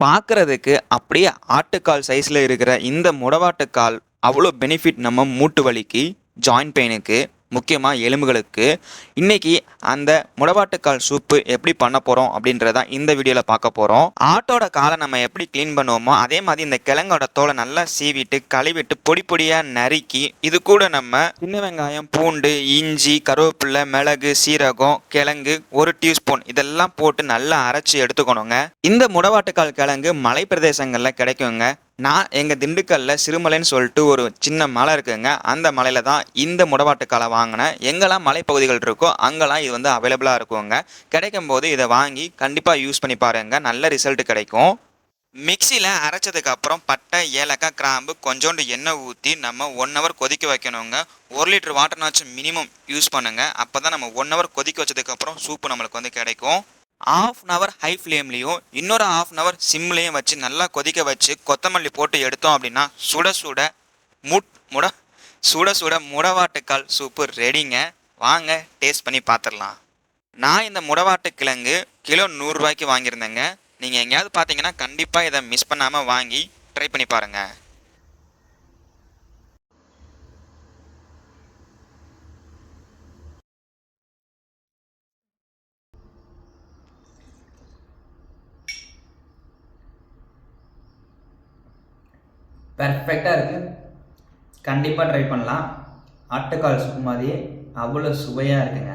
பார்க்கறதுக்கு அப்படியே ஆட்டுக்கால் சைஸில் இருக்கிற இந்த முடவாட்டுக்கால் அவ்வளோ பெனிஃபிட் நம்ம மூட்டு வலிக்கு ஜாயிண்ட் பெயினுக்கு முக்கியமாக எலும்புகளுக்கு. இன்னைக்கு அந்த முடவாட்டுக்கால் சூப்பு எப்படி பண்ண போகிறோம் அப்படின்றத இந்த வீடியோவில் பார்க்க போகிறோம் ஆட்டோட காலை நம்ம எப்படி க்ளீன் பண்ணுவோமோ அதே மாதிரி இந்த கிழங்கோட தோலை நல்லா சீவிட்டு கழுவிட்டு பொடி பொடியாக நறுக்கி இது கூட நம்ம சின்ன வெங்காயம் பூண்டு இஞ்சி கருவேப்பிலை மிளகு சீரகம் கிழங்கு ஒரு டீஸ்பூன் இதெல்லாம் போட்டு நல்லா அரைச்சி எடுத்துக்கணுங்க. இந்த முடவாட்டுக்கால் கிழங்கு மலை பிரதேசங்களில் கிடைக்குங்க. நான் எங்கள் திண்டுக்கல்லில் சிறுமலைன்னு சொல்லிட்டு ஒரு சின்ன மலை இருக்குங்க. அந்த மலையில் தான் இந்த முடவாட்டுக்காலை வாங்கினேன் எங்கெல்லாம் மலைப்பகுதிகள் இருக்கோ அங்கெல்லாம் இது வந்து அவைலபிளாக இருக்குங்க. கிடைக்கும் போது இதை வாங்கி கண்டிப்பாக யூஸ் பண்ணி பாருங்க. நல்ல ரிசல்ட் கிடைக்கும். மிக்சியில் அரைச்சதுக்கு அப்புறம் பட்டை ஏலக்காய் கிராம்பு கொஞ்சோண்டு எண்ணெய் ஊற்றி நம்ம ஒன் ஹவர் கொதிக்க வைக்கணுங்க. ஒரு லிட்டர் வாட்டர்னாச்சும் மினிமம் யூஸ் பண்ணுங்க. அப்போ தான் நம்ம ஒன் ஹவர் கொதிக்க வச்சதுக்கப்புறம் சூப்பு நம்மளுக்கு வந்து கிடைக்கும். ஆஃப் அன் ஹவர் ஹை ஃப்ளேம்லேயும் இன்னொரு ஆஃப் அன் ஹவர் சிம்லேயும் வச்சு நல்லா கொதிக்க வச்சு கொத்தமல்லி போட்டு எடுத்தோம் அப்படின்னா சுட சுட முட் முட சுட சுட முடவாட்டுக்கால் சூப்பு ரெடிங்க வாங்க டேஸ்ட் பண்ணி பார்த்துடலாம் நான் இந்த முடவாட்டு கிழங்கு கிலோ நூறுரூவாய்க்கு வாங்கியிருந்தேங்க. நீங்கள் எங்கேயாவது பார்த்தீங்கன்னா கண்டிப்பாக இதை மிஸ் பண்ணாமல் வாங்கி ட்ரை பண்ணி பாருங்கள் பர்ஃபெக்டாக இருக்குது கண்டிப்பாக ட்ரை பண்ணலாம். ஆட்டுக்கால் சூப் மாதிரி அவ்வளோ சுவையாக இருக்குங்க.